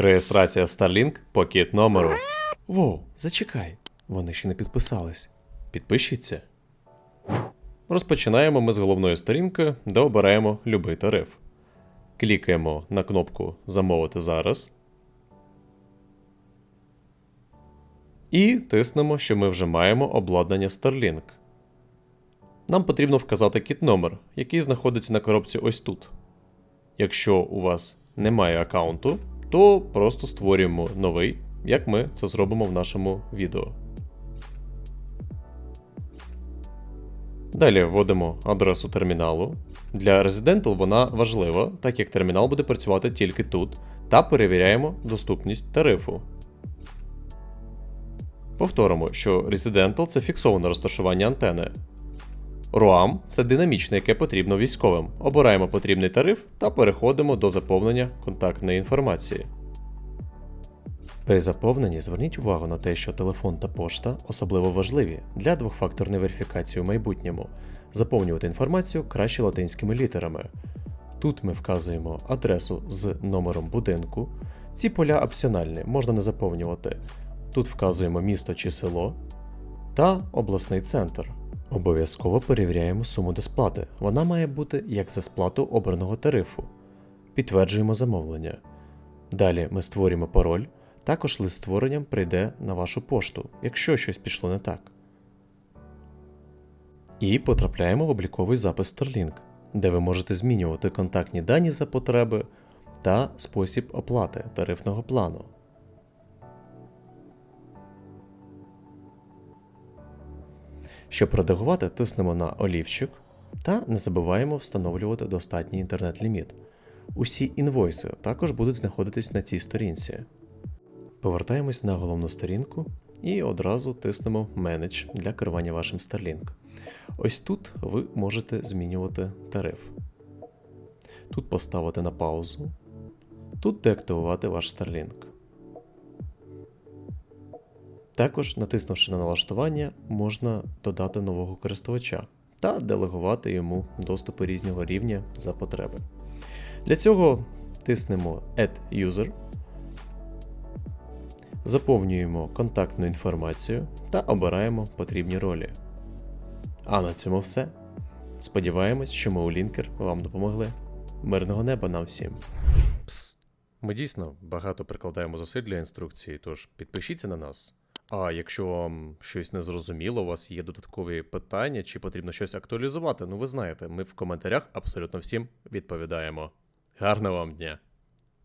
Реєстрація Starlink по кіт номеру. Воу, зачекай. Вони ще не підписались. Підпишіться. Розпочинаємо ми з головної сторінки, де обираємо любий тариф. Клікаємо на кнопку Замовити зараз. І тиснемо, що ми вже маємо обладнання Starlink. Нам потрібно вказати кіт номер, який знаходиться на коробці ось тут. Якщо у вас немає аккаунту, то просто створюємо новий, як ми це зробимо в нашому відео. Далі вводимо адресу терміналу. Для Residential вона важлива, так як термінал буде працювати тільки тут, та перевіряємо доступність тарифу. Повторимо, що Residential це фіксоване розташування антени. ROAM – це динамічне, яке потрібно військовим. Обираємо потрібний тариф та переходимо до заповнення контактної інформації. При заповненні зверніть увагу на те, що телефон та пошта особливо важливі для двохфакторної верифікації у майбутньому. Заповнювати інформацію краще латинськими літерами. Тут ми вказуємо адресу з номером будинку. Ці поля опціональні, можна не заповнювати. Тут вказуємо місто чи село та обласний центр. Обов'язково перевіряємо суму до сплати. Вона має бути як за сплату обраного тарифу. Підтверджуємо замовлення. Далі ми створюємо пароль. Також лист створенням прийде на вашу пошту, якщо щось пішло не так. І потрапляємо в обліковий запис Starlink, де ви можете змінювати контактні дані за потреби та спосіб оплати тарифного плану. Щоб редагувати, тиснемо на олівчик та не забуваємо встановлювати достатній інтернет-ліміт. Усі інвойси також будуть знаходитись на цій сторінці. Повертаємось на головну сторінку і одразу тиснемо Manage для керування вашим Starlink. Ось тут ви можете змінювати тариф. Тут поставити на паузу. Тут деактивувати ваш Starlink. Також, натиснувши на налаштування, можна додати нового користувача та делегувати йому доступи різного рівня за потреби. Для цього тиснемо Add User, заповнюємо контактну інформацію та обираємо потрібні ролі. А на цьому все. Сподіваємось, що ми у Лінкер вам допомогли. Мирного неба нам всім. Пс. Ми дійсно багато прикладаємо зусиль для інструкції, тож підпишіться на нас. А якщо вам щось не зрозуміло, у вас є додаткові питання, чи потрібно щось актуалізувати, ну ви знаєте, ми в коментарях абсолютно всім відповідаємо. Гарного вам дня!